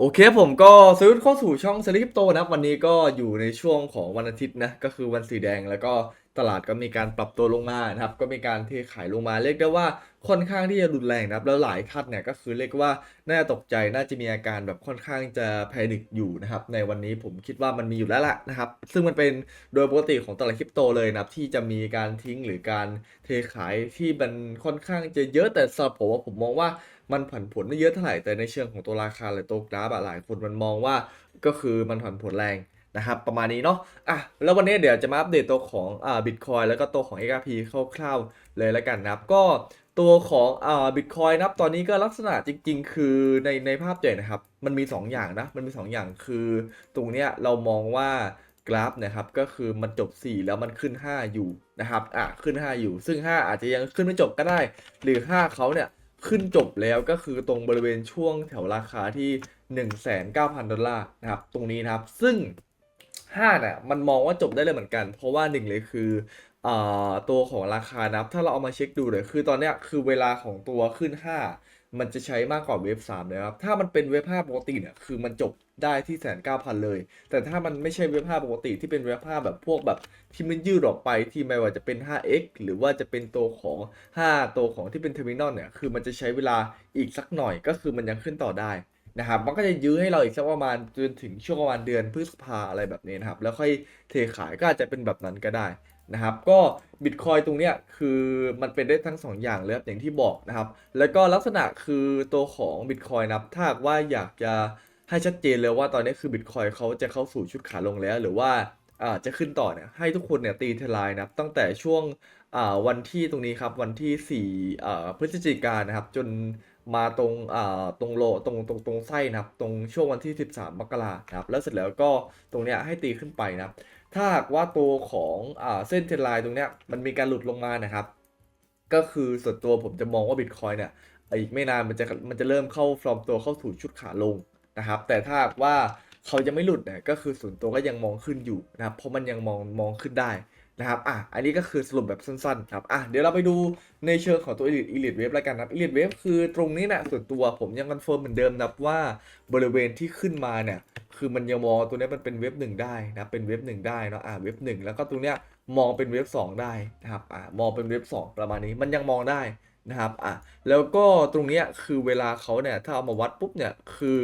โอเคผมก็สวัสดีเข้าสู่ช่องสลิปโตนะครับ วันนี้ก็อยู่ในช่วงของวันอาทิตย์นะ ก็คือวันสีแดงแล้วก็ ตลาดก็มีการปรับตัวลงมานะครับก็มีการเทขายลงมาเรียกได้ว่าค่อนข้างที่จะรุนแรงนะครับแล้วหลายท่านเนี่ยก็คือเรียกว่าน่าตกใจน่าจะมีอาการแบบค่อนข้างจะแพนิคอยู่นะครับในวันนี้ผมคิดว่ามันมีอยู่แล้วล่ะนะครับซึ่งมันเป็นโดยปกติของตลาดคริปโตเลยนะครับที่จะมีการทิ้งหรือการเทขายที่มันค่อนข้างจะเยอะแต่สำหรับผมว่าผมมองว่ามันผันผวนไม่เยอะเท่าไหร่แต่ในเชิงของตัวราคาหรือตัวกราฟอะหลายคนมันมองว่าก็คือมันผันผวนแรง นะครับประมาณนี้เนาะอะแล้ววันนี้เดี๋ยวจะมาอัปเดตตัวของอ่าบิตคอยแล้วก็ตัวของ XRP คร่าวๆเลยแล้วกันนะครับ ก็ตัวของอ่าบิตคอยนะครับตอนนี้ก็ลักษณะจริง ๆ คือในในภาพใหญ่นะครับ มันมี 2 อย่างนะ มันมี 2 อย่างคือตรงเนี้ยเรามองว่ากราฟนะครับก็คือมันจบ 4 แล้วมันขึ้น 5 อยู่นะครับอะขึ้น 5 อยู่ ซึ่ง 5 อาจจะยังขึ้นไม่จบก็ได้ หรือ 5เขาเนี่ยขึ้นจบแล้วก็คือตรงบริเวณช่วงแถวราคาที่ 19,000 ดอลลาร์นะครับตรงนี้นะครับซึ่ง 5เนี่ยมันมองว่าจบได้เลยเหมือนกัน เพราะว่าหนึ่งเลยคืออตัวของราคานับถ้าเราเอามาเช็คดูเลยคือตอนเนี้ยคือเวลาของตัวขึ้น 5 มันจะใช้มากกว่าเวฟ3เลยครับ ถ้ามันเป็นเวฟ5ปกติเนี่ยคือมันจบได้ที่แสนเก้าพันเลย แต่ถ้ามันไม่ใช่เวฟ5ปกติที่เป็นเวฟ5แบบพวกแบบที่มันยืดออกไปที่ไม่ว่าจะเป็น 5x หรือว่าจะเป็นตัวของ 5 ตัวของที่เป็นเทอร์มินอลเนี่ยคือมันจะใช้เวลาอีกสักหน่อยก็คือมันยังขึ้นต่อได้ นะครับมันก็จะยื้อให้เราอีกสักประมาณจนถึงช่วงประมาณเดือนพฤษภาอะไรแบบนี้นะครับ แล้วค่อยเทขายก็อาจจะเป็นแบบนั้นก็ได้นะครับ ก็บิตคอยตรงเนี้ยคือมันเป็นได้ทั้ง 2 อย่างเลยอย่างที่บอกนะครับ แล้วก็ลักษณะคือตัวของบิตคอยนะครับถ้าว่าอยากจะให้ชัดเจนเลยว่าตอนนี้คือบิตคอยเขาจะเข้าสู่ชุดขาลงแล้ว หรือว่าจะขึ้นต่อเนี่ยให้ทุกคนเนี่ยตีเทลายนะครับตั้งแต่ช่วงวันที่ตรงนี้ครับวันที่4อ่พฤศจิกายนนะครับจน มาตรงอ่าตรงโลตรงตรงตรงไส้นะครับ ตรงช่วงวันที่ 13 มกรานะครับ แล้วเสร็จแล้วก็ตรงเนี้ยให้ตีขึ้นไปนะครับ ถ้าหากว่าตัวของอ่าเส้นเทรนไลน์ตรงเนี้ยมันมีการหลุดลงมานะครับ ก็คือส่วนตัวผมจะมองว่าบิตคอยเนี่ยอีกไม่นานมันจะมันจะเริ่มเข้าฟอร์มตัวเข้าสู่ชุดขาลงนะครับ แต่ถ้าหากว่าเขายังไม่หลุดเนี่ยก็คือส่วนตัวก็ยังมองขึ้นอยู่นะครับ เพราะมันยังมองมองขึ้นได้ นะครับอะอันนี้ก็คือสรุปแบบสั้นๆครับอะเดี๋ยวเราไปดูในเชิงของตัว Elite Elite Wave แล้วกันนะครับ Elite Wave คือตรงนี้นี่ยส่วนตัวผมยังคอนเฟิร์มเหมือนเดิมนับว่าบริเวณที่ขึ้นมาเนี่ยคือมันยังมองตัวนี้มันเป็นเว็บหนึ่งได้นะเป็นเว็บหนึ่งได้เนาะอะเว็บหนึ่งแล้วก็ตรงเนี้ยมองเป็นเว็บสองได้นะครับอะมองเป็นเว็บสองประมาณนี้มันยังมองได้นะครับอะแล้วก็ตรงเนี้ยคือเวลาเขาเนี่ยถ้าเอามาวัดปุ๊บเนี่ยคือ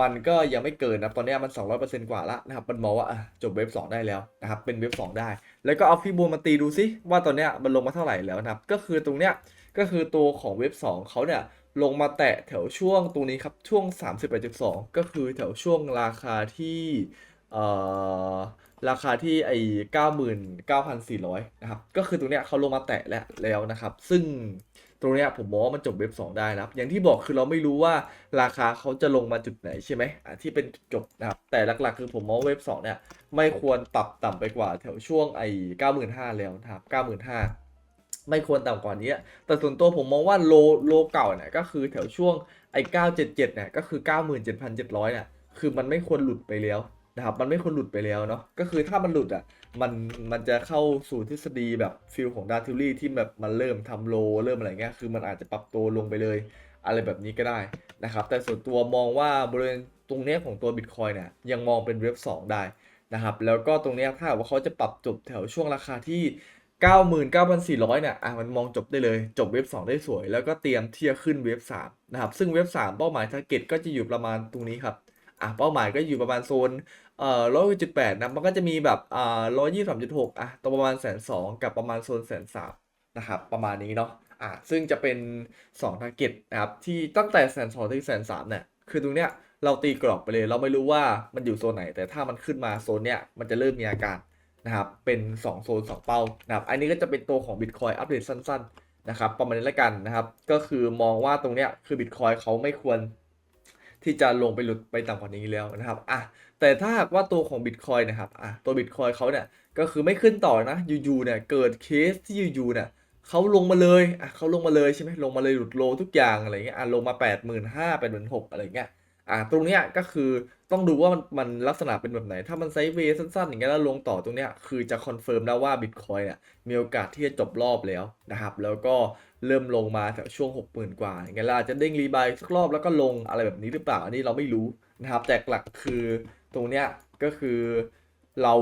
มันก็ยังไม่เกินนะตอนนี้มัน 200%กว่าละนะครับมันมองว่าจบเว็บ2ได้แล้วนะครับเป็นเว็บ2ได้ แล้วก็เอาฟีบูมาตีดูซิว่าตอนนี้มันลงมาเท่าไหร่แล้วนะครับก็คือตรงเนี้ยก็คือตัวของเว็บ 2 เขาเนี่ยลงมาแตะแถวช่วงตรงนี้ครับช่วง38.2ก็คือแถวช่วงราคาที่เอ่อราคาที่ไอ้99,400นะครับก็คือตรงเนี้ยเขาลงมาแตะแล้วแล้วนะครับ ซึ่ง ตรงนี้ผมมองว่ามันจบเว็บ 2 ได้นะครับ อย่างที่บอกคือเราไม่รู้ว่าราคาเขาจะลงมาจุดไหนใช่ไหมที่เป็นจบนะครับ แต่หลักๆ คือผมมองเว็บ 2 เนี่ย ไม่ควรปรับต่ำไปกว่าแถวช่วงไอ้95,000แล้วนะครับ95,000ไม่ควรต่ำกว่านี้ แต่ส่วนตัวผมมองว่าโลโลเก่าเนี่ยก็คือแถวช่วงไอ้977เนี่ยก็คือ97,700เนี่ยคือมันไม่ควรหลุดไปแล้ว นะครับมันไม่ควรหลุดไปแล้วเนาะก็คือถ้ามันหลุดอะมันมันจะเข้าสู่ทฤษฎีแบบฟิลของดาทิลลี่ที่แบบมันเริ่มทำโลเริ่มอะไรเงี้ยคือมันอาจจะปรับตัวลงไปเลย อะไรแบบนี้ก็ได้นะครับแต่ส่วนตัวมองว่าบริเวณตรงเนี้ยของตัว Bitcoin เนี่ยยังมองเป็นเว็บ2ได้นะครับแล้วก็ตรงเนี้ยถ้าว่าเขาจะปรับจบแถวช่วงราคาที่ 99,400เนี่ยอะมันมองจบได้เลยจบเว็บ 2 ได้สวย แล้วก็เตรียมเที่จะขึ้นเว็บ3นะครับซึ่งเว็บ 3 เป้าหมายทาร์เก็ตก็จะอยู่ประมาณตรงนี้ครับอะเป้าหมายก็อยู่ประมาณโซน เอ่อร้อยจุดแปดนะมันก็จะมีแบบอ่าร้อยยี่สามจุดหกอะตัวประมาณแสนสองกับประมาณโซนแสนสามนะครับประมาณนี้เนาะอะซึ่งจะเป็น2 t a r g e t นะครับที่ตั้งแต่แสนสองถึงแสนสามเนี่ยคือตรงเนี้ยเราตีกรอบไปเลย เราไม่รู้ว่ามันอยู่โซนไหน แต่ถ้ามันขึ้นมาโซนเนี้ยมันจะเริ่มมีอาการนะครับเป็น 2 โซน 2 เป้านะครับอันนี้ก็จะเป็นตัวของ Bitcoin อัปเดตสั้น ๆ นะครับ ประมาณนี้ละกันนะครับ ก็คือมองว่าตรงเนี้ยคือ Bitcoin เขาไม่ควร ที่จะลงไปหลุดไปต่ำกว่านี้แล้วนะครับอะแต่ถ้าหากว่าตัวของ Bitcoin นะครับอะตัว Bitcoin เขาเนี่ยก็คือไม่ขึ้นต่อนะอยู่ๆเนี่ยเกิดเคสที่อยู่ๆเนี่ยเขาลงมาเลยอะเขาลงมาเลยใช่ไหมลงมาเลยหลุดโลทุกอย่างอะไรเงี้ยอะลงมา85,000 86,000อะไรเงี้ยอะตรงเนี้ยก็คือ ต้องดูว่ามันมันลักษณะเป็นแบบไหน ถ้ามันไซด์เวย์สั้นๆ อย่างเงี้ยแล้วลงต่อตรงเนี้ยคือจะคอนเฟิร์มแล้วว่าบิตคอยเนี่ยมีโอกาสที่จะจบรอบแล้วนะครับ แล้วก็เริ่มลงมาแถวช่วง 60,000 กว่าอย่างเงี้ยแล้วอาจจะเด้งรีบายสักรอบแล้วก็ลงอะไรแบบนี้หรือเปล่าอันนี้เราไม่รู้นะครับ แต่หลักคือตรงเนี้ยก็คือเรา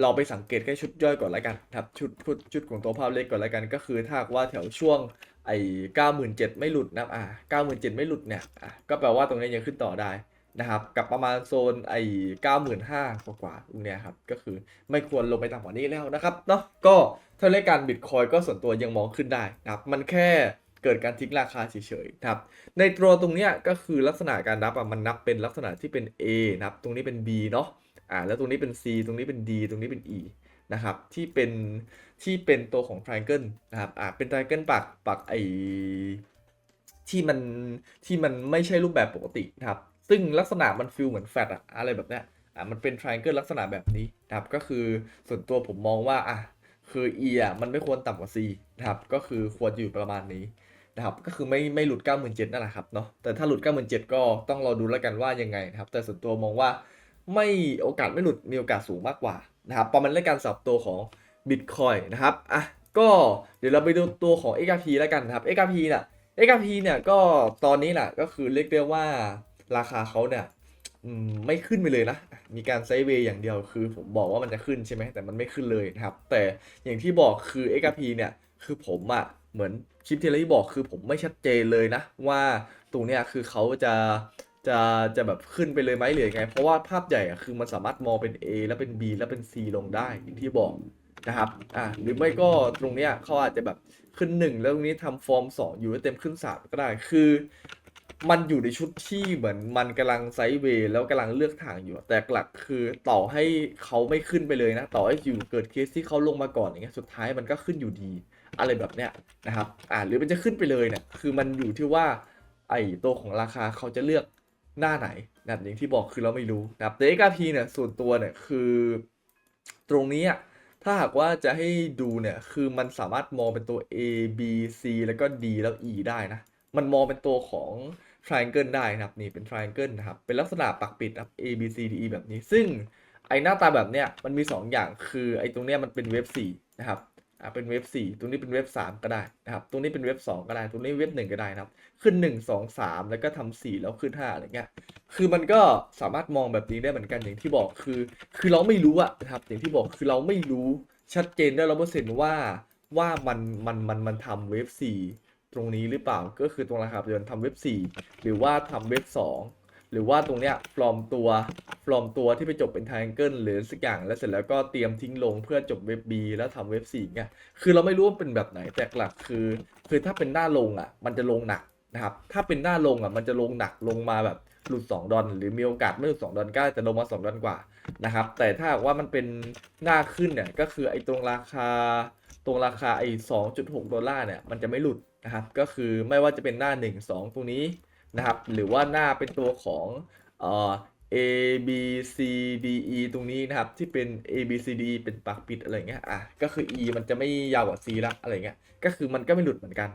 เราไปสังเกตแค่ชุดย่อยก่อนล้วกันนะครับชุดชุดชุดของตัวภาพเล็กก่อนล้วกันก็คือถ้าว่าแถวช่วงไอ้เก้าหมื่นเจ็ดไม่หลุดนะอ่าเก้าหมื่นเจ็ดไม่หลุดเนี่ยอะก็แปลว่าตรงนี้ยังขึ้นต่อได้ นะครับกับประมาณโซนไอ้เก้าหมื่นห้ากว่าๆตรงเนี้ยครับก็คือไม่ควรลงไปต่ำกว่านี้แล้วนะครับเนาะก็ถ้าเล่นการบิตคอยก็ส่วนตัวยังมองขึ้นได้นะครับมันแค่เกิดการทิ้งราคาเฉยๆนะครับในตัวตรงเนี้ยก็คือลักษณะการนับอะมันนับเป็นลักษณะที่เป็น A นะครับตรงนี้เป็น B เนาะอ่าแล้วตรงนี้เป็น C ตรงนี้เป็น D ตรงนี้เป็น E นะครับที่เป็นที่เป็นตัวของ triangle นะครับอ่าเป็น triangle ปักปักไอที่มันที่มันไม่ใช่รูปแบบปกตินะครับ ซึ่งลักษณะมันฟิลเหมือนแฟลตอะอะไรแบบเนี้ยอ่ามันเป็น triangle ลักษณะแบบนี้นะครับก็คือส่วนตัวผมมองว่าอะคือ E อะมันไม่ควรต่ำกว่า C นะครับก็คือควรอยู่ประมาณนี้นะครับก็คือไม่ไม่หลุด 97,000นั่นแหละครับเนาะแต่ถ้าหลุด 97,000 ก็ต้องรอดูแล้วกันว่ายังไงนะครับแต่ส่วนตัวมองว่าไม่โอกาสไม่หลุดมีโอกาสสูงมากกว่านะครับประมาณเรื่องการสับตัวของ Bitcoin นะครับอะก็เดี๋ยวเราไปดูตัวของ XRP แล้วกันนะครับ XRP เนี่ย XRP เนี่ยก็ตอนนี้แหละก็คือเรียกได้ว่า ราคาเขาเนี่ยไม่ขึ้นไปเลยนะ มีการไซด์เวย์อย่างเดียวคือผมบอกว่ามันจะขึ้นใช่ไหมแต่มันไม่ขึ้นเลยนะครับ แต่อย่างที่บอกคือ XRP เนี่ยคือผมอะเหมือนคลิปที่เราที่บอกคือผมไม่ชัดเจนเลยนะ ว่าตรงเนี้ยคือเขาจะจะจะแบบขึ้นไปเลยไหมหรือยังไง เพราะว่าภาพใหญ่อะคือมันสามารถมองเป็น A แล้วเป็น B แล้วเป็น C ลงได้อย่างที่บอกนะครับอ่าหรือไม่ก็ตรงเนี้ยเขาอาจจะแบบขึ้นหนึ่งแล้วตรงนี้ทำฟอร์มสองอยู่ให้เต็มขึ้นสามก็ได้คือ มันอยู่ในชุดที่เหมือนมันกำลังไซด์เวย์แล้วกำลังเลือกทางอยู่ แต่หลักคือต่อให้เขาไม่ขึ้นไปเลยนะ ต่อให้อยู่เกิดเคสที่เขาลงมาก่อนอย่างเงี้ยสุดท้ายมันก็ขึ้นอยู่ดี อะไรแบบเนี้ยนะครับอ่าหรือมันจะขึ้นไปเลยเนี่ยคือมันอยู่ที่ว่าไอ้ตัวของราคาเขาจะเลือกหน้าไหนนะครับอย่างที่บอกคือเราไม่รู้นะครับแต่ XRP เนี่ยส่วนตัวเนี่ยคือตรงนี้อะถ้าหากว่าจะให้ดูเนี่ยคือมันสามารถมองเป็นตัว A B C แล้วก็ D แล้ว E ได้นะ มันมองเป็นตัวของ triangle ได้นะครับนี่เป็น triangle นะครับเป็นลักษณะปักปิดนะครับ A B C D E แบบนี้ ซึ่งไอหน้าตาแบบเนี้ยมันมี 2 อย่างคือไอตรงเนี้ยมันเป็นเว็บ4นะครับอ่าเป็นเว็บ4ตรงนี้เป็นเว็บ3ก็ได้นะครับตรงนี้เป็นเว็บ2ก็ได้ตรงนี้เว็บ1ก็ได้นะครับ ขึ้น 1 2 3 แล้วก็ทำ4แล้วขึ้น5อะไรเงี้ยคือมันก็สามารถมองแบบนี้ได้เหมือนกันอย่างที่บอกคือ คือเราไม่รู้อะนะครับอย่างที่บอกคือเราไม่รู้ชัดเจนได้ร้อยเปอร์เซ็นต์ว่าว่ามันมันมันมันทำเว็บ4 ตรงนี้หรือเปล่าก็คือตรงราคาปัจจุบันทำเว็บ 4 หรือว่าทำเว็บ 2 หรือว่าตรงเนี้ยปลอมตัวปลอมตัวที่ไปจบเป็น triangle หรือสักอย่างแล้วเสร็จแล้วก็เตรียมทิ้งลงเพื่อจบเว็บ B แล้วทำเว็บ4เงี้ยคือเราไม่รู้ว่าเป็นแบบไหนแต่หลักคือ คือถ้าเป็นหน้าลงอะ มันจะลงหนักนะครับถ้าเป็นหน้าลงอะมันจะลงหนักลงมาแบบหลุด 2 ดอลหรือมีโอกาสไม่หลุด 2 ดอลก็ได้แต่ลงมา 2 ดอลกว่านะครับแต่ถ้าว่ามันเป็นหน้าขึ้นเนี่ยก็คือไอ้ตรงราคาตรงราคาไอ้2.6 ดอลลาร์เนี่ยมันจะไม่หลุด นะครับก็คือไม่ว่าจะเป็นหน้า 1 2 ตรงนี้นะครับหรือว่าหน้าเป็นตัวของเอ่อ A B C D E ตรงนี้นะครับที่เป็น A B C D เป็นปากปิดอะไรเงี้ยอะก็คือ E มันจะไม่ยาวกว่า C ละอะไรเงี้ยก็คือมันก็ไม่หลุดเหมือนกัน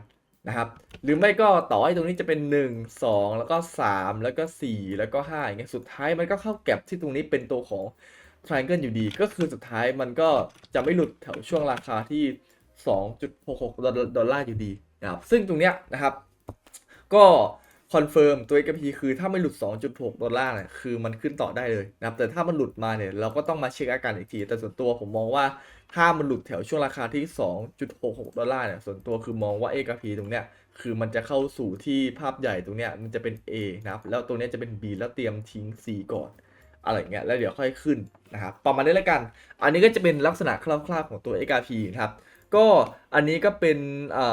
นะครับหรือไม่ก็ต่อให้ตรงนี้จะเป็น 1 2 แล้วก็ 3 แล้วก็ 4 แล้วก็5อย่างเงี้ยสุดท้ายมันก็เข้าแก็บที่ตรงนี้เป็นตัวของ triangle อยู่ดี ก็คือสุดท้ายมันก็จะไม่หลุดแถวช่วงราคาที่ 2.66 ดอลดอลลาร์อยู่ดี นะครับซึ่งตรงเนี้ยนะครับ ก็คอนเฟิร์มตัว XP คือถ้าไม่หลุด 2.6 ดอลลาร์เนี่ยคือมันขึ้นต่อได้เลยนะครับแต่ถ้ามันหลุดมาเนี่ยเราก็ต้องมาเช็คอาการอีกที แต่ส่วนตัวผมมองว่าถ้ามันหลุดแถวช่วงราคาที่ 2.66 ดอลลาร์เนี่ยส่วนตัวคือมองว่า XP ตรงเนี้ยคือมันจะเข้าสู่ที่ภาพใหญ่ตรงเนี้ยมันจะเป็น A นะครับแล้วตรงเนี้ยจะเป็น B แล้วเตรียมทิ้ง C ก่อนอะไรเงี้ยแล้วเดี๋ยวค่อยขึ้นนะครับประมาณนี้แล้วกัน อันนี้ก็จะเป็นลักษณะคร่าวๆของตัว XRP นะครับ ก็อันนี้ก็เป็นเอ่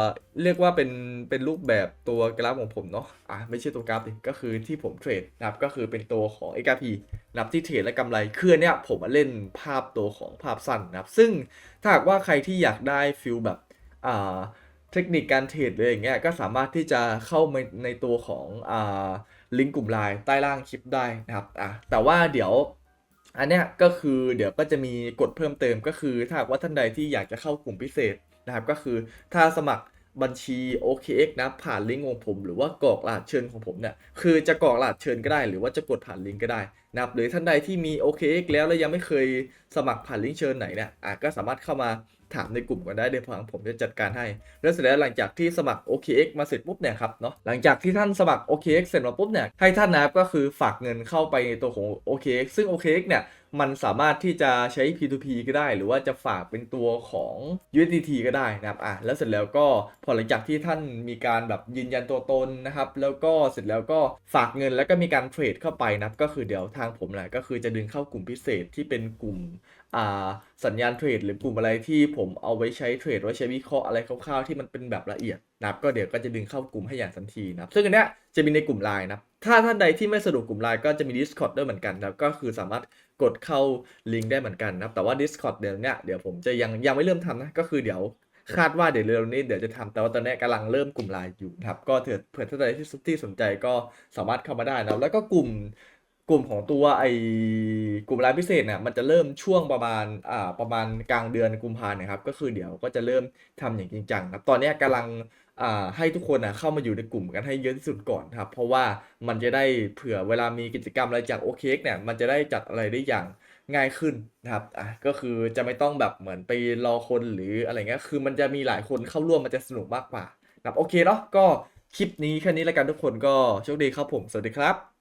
อเรียกว่าเป็นเป็นรูปแบบตัวกราฟของผมเนาะอะไม่ใช่ตัวกราฟดิก็คือที่ผมเทรดนะครับก็คือเป็นตัวของ XRP นะครับที่เทรดและกำไรคือเนี่ยผมมาเล่นภาพตัวของภาพสั้นนะครับ ซึ่งถ้าหากว่าใครที่อยากได้ฟิลแบบอ่าเทคนิคการเทรดเลยอย่างเงี้ยก็สามารถที่จะเข้ามาในตัวของอ่าลิงก์กลุ่มไลน์ใต้ล่างคลิปได้นะครับอะแต่ว่าเดี๋ยว อันเนี้ยก็คือเดี๋ยวก็จะมีกฎเพิ่มเติมก็คือถ้าว่าท่านใดที่อยากจะเข้ากลุ่มพิเศษนะครับก็คือถ้าสมัคร บัญชี OKX นะผ่านลิงก์ของผม หรือว่ากรอกรหัสเชิญของผมเนี่ยคือจะกรอกรหัสเชิญก็ได้ หรือว่าจะกดผ่านลิงก์ก็ได้นะครับหรือท่านใดที่มี OKX แล้วแล้วยังไม่เคยสมัครผ่านลิงก์เชิญไหนเนี่ยอะก็สามารถเข้ามาถามในกลุ่มกันได้เดี๋ยวผมจะจัดการให้ แล้วเสร็จแล้วหลังจากที่สมัคร OKX มาเสร็จปุ๊บเนี่ยครับเนาะหลังจากที่ท่านสมัคร OKX เสร็จมาปุ๊บเนี่ยให้ท่านนะครับก็คือฝากเงินเข้าไปในตัวของ OKX ซึ่ง OKX เนี่ย มันสามารถที่จะใช้ P2P ก็ได้ หรือว่าจะฝากเป็นตัวของ USDT ก็ได้นะครับอะแล้วเสร็จแล้วก็พอหลังจากที่ท่านมีการแบบยืนยันตัวตนนะครับ แล้วก็เสร็จแล้วก็ฝากเงินแล้วก็มีการเทรดเข้าไปนะครับก็คือเดี๋ยวทางผมแหละก็คือจะดึงเข้ากลุ่มพิเศษที่เป็นกลุ่มอ่าสัญญาณเทรดหรือกลุ่มอะไรที่ผมเอาไว้ใช้เทรดไว้ใช้วิเคราะห์อะไรคร่าวๆที่มันเป็นแบบละเอียดนะครับก็เดี๋ยวก็จะดึงเข้ากลุ่มให้อย่างทันทีนะครับซึ่งอันเนี้ยจะมีในกลุ่มไลน์นะถ้าท่านใดที่ไม่สะดวกกลุ่มไลน์ก็จะมี Discord ด้วยเหมือนกันนะก็คือสามารถ กดเข้าลิงก์ได้เหมือนกันนะแต่ว่า Discord เดี๋ยวเนี้ยเดี๋ยวผมจะยังยังไม่เริ่มทำนะ ก็คือเดี๋ยวคาดว่าเดี๋ยวเร็วนี้เดี๋ยวจะทำแต่ว่าตอนนี้กำลังเริ่มกลุ่มไลน์อยู่นะครับ ก็เถื่อเผื่อท่านใดที่สนใจก็สามารถเข้ามาได้นะแล้วก็กลุ่ม กลุ่มของตัวไอกลุ่มรายพิเศษเนี่ยมันจะเริ่มช่วงประมาณอ่าประมาณกลางเดือนกุมภาเนี่ยครับก็คือเดี๋ยวก็จะเริ่มทำอย่างจริงจังครับตอนนี้ยกำลังอ่าให้ทุกคนนะเข้ามาอยู่ในกลุ่มกันให้เยอะที่สุดก่อนครับ เพราะว่ามันจะได้เผื่อเวลามีกิจกรรมอะไรจากโอเคเนี่ยมันจะได้จัดอะไรได้อย่างง่ายขึ้นนะครับอะก็คือจะไม่ต้องแบบเหมือนไปรอคนหรืออะไรเงี้ยคือมันจะมีหลายคนเข้าร่วมมันจะสนุกมากกว่านะครับโอเคเนาะก็คลิปนี้แค่นี้แล้วกันทุกคนก็โชคดีครับผมสวัสดีครับ